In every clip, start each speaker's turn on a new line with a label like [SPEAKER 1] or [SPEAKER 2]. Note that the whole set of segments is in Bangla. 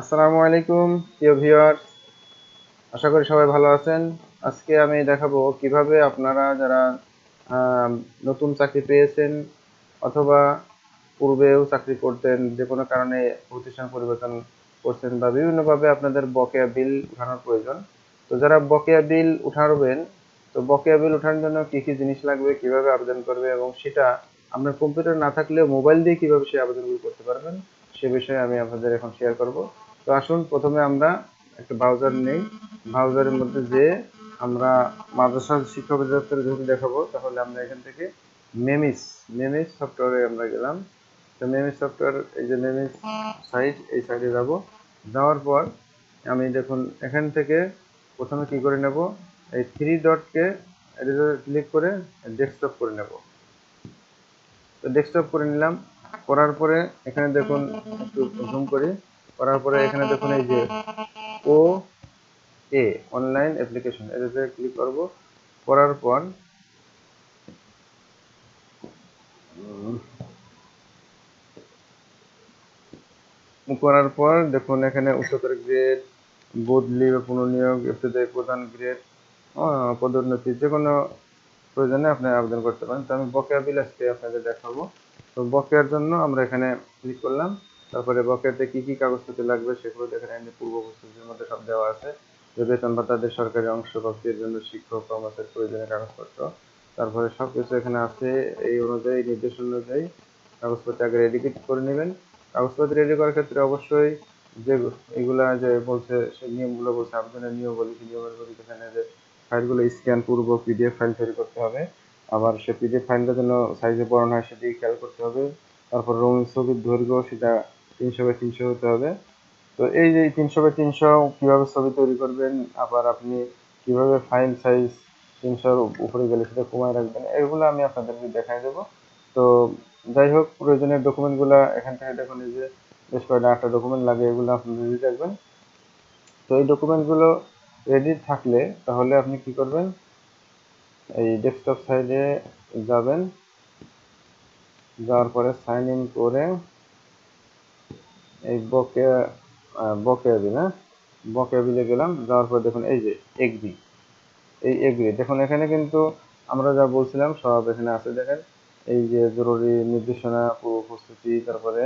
[SPEAKER 1] আসসালামু আলাইকুম, প্রিয় ভিউয়ার্স। আশা করি সবাই ভালো আছেন। আজকে আমি দেখাবো কীভাবে আপনারা যারা নতুন চাকরি পেয়েছেন অথবা পূর্বেও চাকরি করতেন, যে কোনো কারণে প্রতিষ্ঠান পরিবর্তন করছেন বা বিভিন্নভাবে আপনাদের বকেয়া বিল উঠানোর প্রয়োজন। তো যারা বকেয়া বিল উঠাবেন, তো বকেয়া বিল উঠানোর জন্য কী কী জিনিস লাগবে, কীভাবে আবেদন করবে এবং সেটা আপনার কম্পিউটার না থাকলেও মোবাইল দিয়ে কীভাবে সেই আবেদনগুলো করতে পারবেন, সে বিষয়ে আমি আপনাদের এখন শেয়ার করব। তো আসুন, প্রথমে আমরা একটা ব্রাউজার নেই। ব্রাউজারের মধ্যে যে আমরা মাদ্রাসা শিক্ষক অধিদপ্তরে যেহেতু দেখাবো, তাহলে আমরা এখান থেকে মেমিস মেমিস সফটওয়্যারে আমরা গেলাম। তো মেমিস সফটওয়্যার এই যে মেমিস সাইট এই সাইটে যাব। যাওয়ার পর আমি দেখুন, এখান থেকে প্রথমে কি করে নেব? এই থ্রি ডটকে ক্লিক করে ডেস্কটপ করে নেব। তো ডেস্কটপ করে নিলাম। করার পরে এখানে দেখুন, একটু জুম করি। করার পরে এখানে দেখুন এই যে ও এ অনলাইন অ্যাপ্লিকেশন এটাতে ক্লিক করব। করার পর করার পর দেখুন এখানে উচ্চতর গ্রেড বদলি বা পুনর্নিয়োগ ইত্যাদি প্রধান গ্রেড পদোন্নতি যে কোনো প্রয়োজনে আপনি আবেদন করতে পারেন। তো আমি বকেয়া বিল আজকে আপনাদের দেখাবো। তো বকেয়ার জন্য আমরা এখানে ক্লিক করলাম। তারপরে বকেয়াতে কি কি কাগজপত্র লাগবে সেগুলো এখানে পূর্ব প্রস্তুতির মধ্যে সব দেওয়া আছে। যে বেতন ভাতাদের সরকারি অংশ প্রাপ্তির জন্য শিক্ষক কর্মচারীর প্রয়োজনীয় কাগজপত্র। তারপরে সব কিছু এখানে আছে, এই অনুযায়ী, নির্দেশ অনুযায়ী কাগজপত্র আগে রেডি করে নেবেন। কাগজপত্র রেডি করার ক্ষেত্রে অবশ্যই যে এগুলা যে বলছে সেই নিয়মগুলো বলছে, আবেদনের নিয়মাবলী নিয়মাবলী এখানে যে ফাইলগুলো স্ক্যান পূর্ব পিডিএফ ফাইল তৈরি করতে হবে। আবার সে পিডিএফ ফাইলটা যেন সাইজে বড় হয় সেদিকে খেয়াল করতে হবে। তারপর রঙিন ছবির দৈর্ঘ্য, সেটা তিনশো বাই তিনশো হতে হবে। তো এই যে তিনশো বাই তিনশো কীভাবে ছবি তৈরি করবেন, আবার আপনি কীভাবে ফাইল সাইজ তিনশোর উপরে গেলে সেটা কমায় রাখবেন, এগুলো আমি আপনাদেরকে দেখাই দেবো। তো যাই হোক, প্রয়োজনীয় ডকুমেন্টগুলো এখান থেকে দেখুন, এই যে বেশ কয়েকটা আটটা ডকুমেন্ট লাগে, এগুলো আপনি রেডি রাখবেন তো এই ডকুমেন্টগুলো রেডি থাকলে তাহলে আপনি কি করবেন? এই ডেস্কটপ সাইডে যাবেন, যাওয়ার পরে সাইন ইন করে এই বকেয়া বকেয়া বিল হ্যাঁ বকেয়া বিলে গেলাম যাওয়ার পর দেখুন এই যে এগ্রি এই এগ্রি দেখুন এখানে কিন্তু আমরা যা বলছিলাম, সব এখানে আছে দেখেন। এই যে জরুরি নির্দেশনা, পূর্ব প্রস্তুতি, তারপরে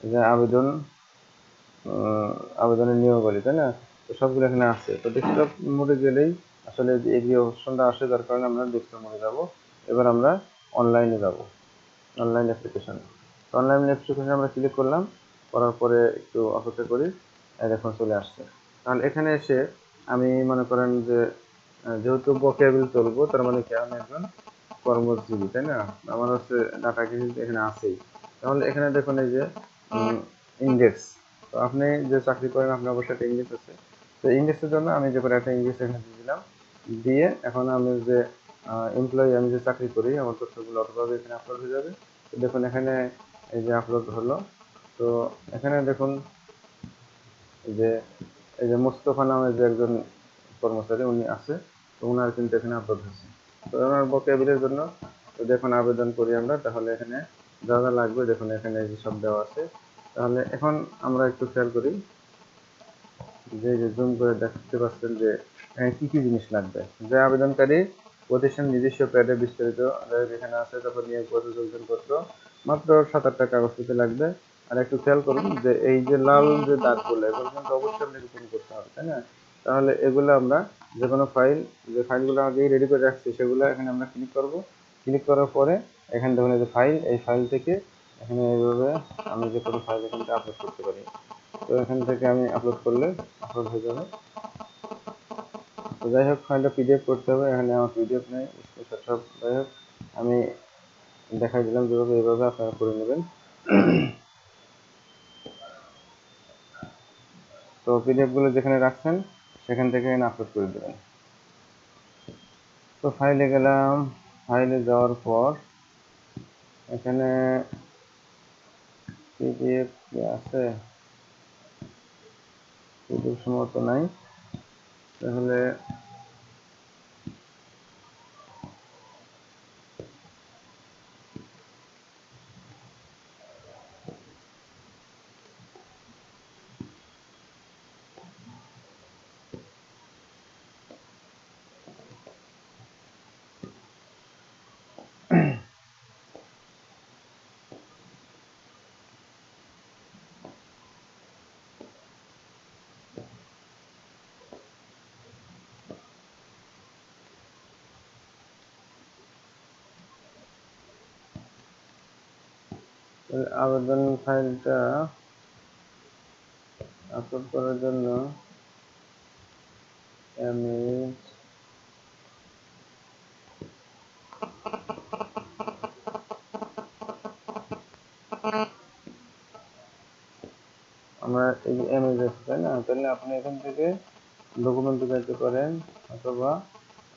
[SPEAKER 1] যে আবেদন আবেদনের নিয়মাবলী, তাই না? তো সবগুলো এখানে আছে। তো ডেস্কটপ মোডে গেলেই আসলে যে এগ্রি অপশনটা আসে, যার কারণে আমরা ডেস্কটপ মোডে যাব। এবার আমরা অনলাইনে যাব। অনলাইন অ্যাপ্লিকেশন অনলাইন অ্যাপ্লিকেশনে আমরা ক্লিক করলাম। করার পরে একটু অপেক্ষা করি এখন চলে আসছে। তাহলে এখানে এসে আমি মনে করেন যে যেহেতু বকেয়া চলবো, তার মানে কি আমি একজন কর্মজীবী, তাই না? আমার হচ্ছে ডাটা কিন্তু এখানে আছেই। তাহলে এখানে দেখুন এই যে ইন্ডেক্স তো আপনি যে চাকরি করেন, আপনার অবশ্যই একটা ইংলিশ আছে। তো ইংলিশের জন্য আমি যে করে একটা ইংলিশ এখানে দিয়ে দিলাম। দিয়ে এখন আমি যে এমপ্লয়ি আমি যে চাকরি করি, আমার তথ্যগুলো অটোভাবে এখানে আপলোড হয়ে যাবে। দেখুন এখানে এই যে আপলোড হলো। তো এখানে দেখুন যে, এই যে মোস্তফা নামে যে একজন কর্মচারী উনি আছে, তো ওনার কিন্তু এখানে আপলোড হয়েছে। তো ওনার বকেয়া বিলের জন্য তো দেখুন আবেদন করি আমরা, তাহলে এখানে যা যা লাগবে দেখুন, এখানে যে সব দেওয়া আছে। তাহলে এখন আমরা একটু খেয়াল করি যে যে জুম করে দেখতে পাচ্ছেন যে কি কি জিনিস লাগবে। যে আবেদনকারী প্রতিষ্ঠান নিজস্ব প্যাডে বিস্তারিত এখানে আছে তারপর নিয়োগপত্র, যোগদানপত্র, মাত্র সাত আটটা কাগজপত্র লাগবে। আর একটু খেয়াল করুন যে এই যে লাল যে দাগগুলো, এগুলো কিন্তু অবশ্যই আপনাকে করতে হবে, তাই না? তাহলে এগুলো আমরা যে কোনো ফাইল যে ফাইলগুলো আগেই রেডি করে রাখছি, সেগুলো এখানে আমরা ক্লিক করব। ক্লিক করার পরে এখানে দেখুন যে ফাইল এই ফাইল থেকে এখানে এইভাবে আমি যে কোনো ফাইল এখান থেকে আপলোড করতে পারি। তো এখান থেকে আমি আপলোড করলে আপলোড হয়ে যাবে। তো যাই হোক ফাইলটা পিডিএফ করতে হবে, এখানে আমার পিডিএফ নেই সব যাই হোক, আমি দেখাই দিলাম যেভাবে, এইভাবে আপনারা করে নেবেন। তো পিডিএফগুলো যেখানে রাখছেন, সেখান থেকে আপলোড করে দেবেন। তো ফাইলে গেলাম। ফাইলে যাওয়ার পর, এখানে পিডিএফ কি আছে? পিডিএফ সম্ভবত নাই। তাহলে আবেদন ফাইলটা আপলোড করার জন্য আমরা এই যে ইমেজ আছে তাই না? তাহলে আপনি এখান থেকে ডকুমেন্টে যেতে পারেন, অথবা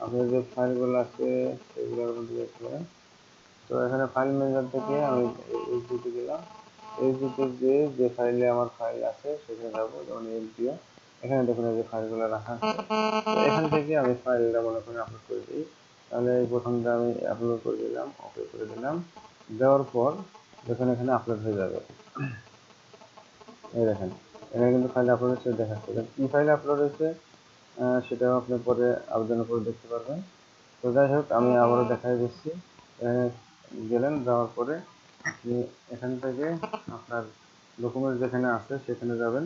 [SPEAKER 1] আপনার যে ফাইলগুলো আছে সেগুলোর মধ্যে যেতে পারেন। তো এখানে ফাইল ম্যানেজার থেকে আমি দুটো গেলাম এই দুটো যে ফাইলে আমার ফাইল আছে, সেখানে যাব যেমন এলপিও এখানে দেখুন এই যে ফাইলগুলো রাখা। আছে এখান থেকে আমি ফাইলটা মনে করে আপলোড করে দিই। তাহলে এই প্রথমটা আমি আপলোড করে দিলাম ওকে করে দিলাম। দেওয়ার পর দেখুন এখানে আপলোড হয়ে যাবে। এই দেখেন, এখানে কিন্তু ফাইল আপলোড হচ্ছে, দেখাচ্ছে। কি ফাইল আপলোড হয়েছে সেটাও আপনি পরে আবেদন করে দেখতে পারবেন। তো যাই হোক, আমি আবারও দেখাই দিচ্ছি। গেলেন, যাওয়ার পরে আপনি এখান থেকে আপনার ডকুমেন্ট যেখানে আছে সেখানে যাবেন।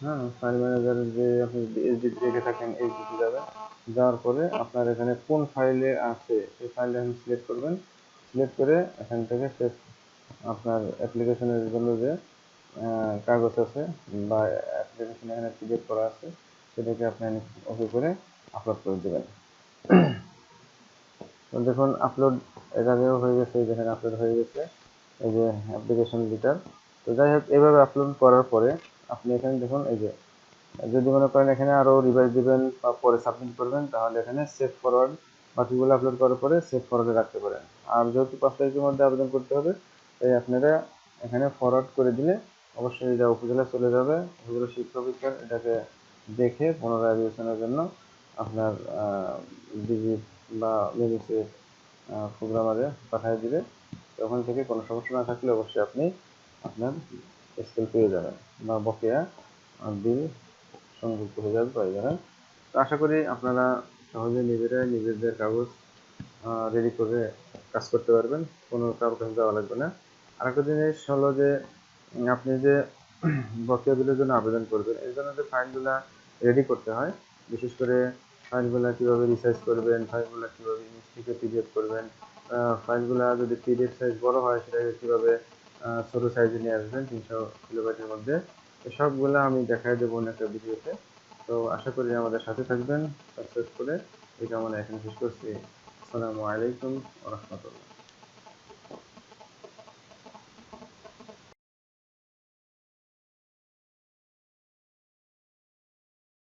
[SPEAKER 1] হ্যাঁ ফাইল ম্যানেজারের যে আপনি এইচডিপি রেখে থাকেন এইচডিপি যাবেন। যাওয়ার পরে আপনার এখানে কোন ফাইলে আছে, সেই ফাইলটা এখানে সিলেক্ট করবেন। সিলেক্ট করে এখান থেকে সে আপনার অ্যাপ্লিকেশনের জন্য যে কাগজ আছে বা অ্যাপ্লিকেশন এখানে পিডিএফ করা আছে, সেটাকে আপনি ওকে করে আপলোড করে দেবেন। দেখুন আপলোড এর আগেও হয়ে গেছে, যেখানে আপলোড হয়ে গেছে। এই যে অ্যাপ্লিকেশন লিটার তো যাই হোক, এভাবে আপলোড করার পরে আপনি এখানে দেখুন, এই যে, যদি মনে করেন এখানে আরও রিভাইজ দিবেন বা পরে সাবমিট করবেন, তাহলে এখানে সেভ ফরওয়ার্ড বাকিগুলো আপলোড করার পরে সেভ ফরওয়ার্ডে রাখতে পারেন। আর যেহেতু পাঁচ তারিখের মধ্যে আবেদন করতে হবে, তাই আপনারা এখানে ফরওয়ার্ড করে দিলে অবশ্যই এটা উপজেলা চলে যাবে। উপজেলা শিক্ষা বিজ্ঞান এটাকে দেখে পুনরায় বিবেচনার জন্য আপনার ডিজি বা মিনিসে প্রোগ্রামারে পাঠিয়ে দিবে। ওখান থেকে কোনো সমস্যা না থাকলে অবশ্যই আপনি আপনার স্কেল পেয়ে যাবেন। বা বকেয়া বিল সংযুক্ত হয়ে যাবে পেয়ে যাবেন তো আশা করি আপনারা সহজে নিজেরাই নিজেদের কাগজ রেডি করে কাজ করতে পারবেন। কোনো কারোর কাছে যাওয়া লাগবে না। আরেকটা জিনিস হলো যে, আপনি যে বকেয়া বিলের জন্য আবেদন করবেন এই জন্য যে ফাইলগুলো রেডি করতে হয়, বিশেষ করে ফাইলগুলো কীভাবে রিসার্চ করবেন, ফাইলগুলো কীভাবে ইমেজ থেকে পিডিএফ করবেন ফাইলগুলো যদি পিডিএফ সাইজ বড় হয় সেটাকে কীভাবে ছোট সাইজে নিয়ে আসবেন? তিনশো কিলোবাইটের মধ্যে। সবগুলো আমি দেখাই দেবো অন্য একটা ভিডিওতে। তো আশা করি আমাদের সাথে থাকবেন। সাবস্ক্রাইব করে এই কামনা এখানে শেষ করছি। আসসালামু আলাইকুম রহমতুল্লাহ।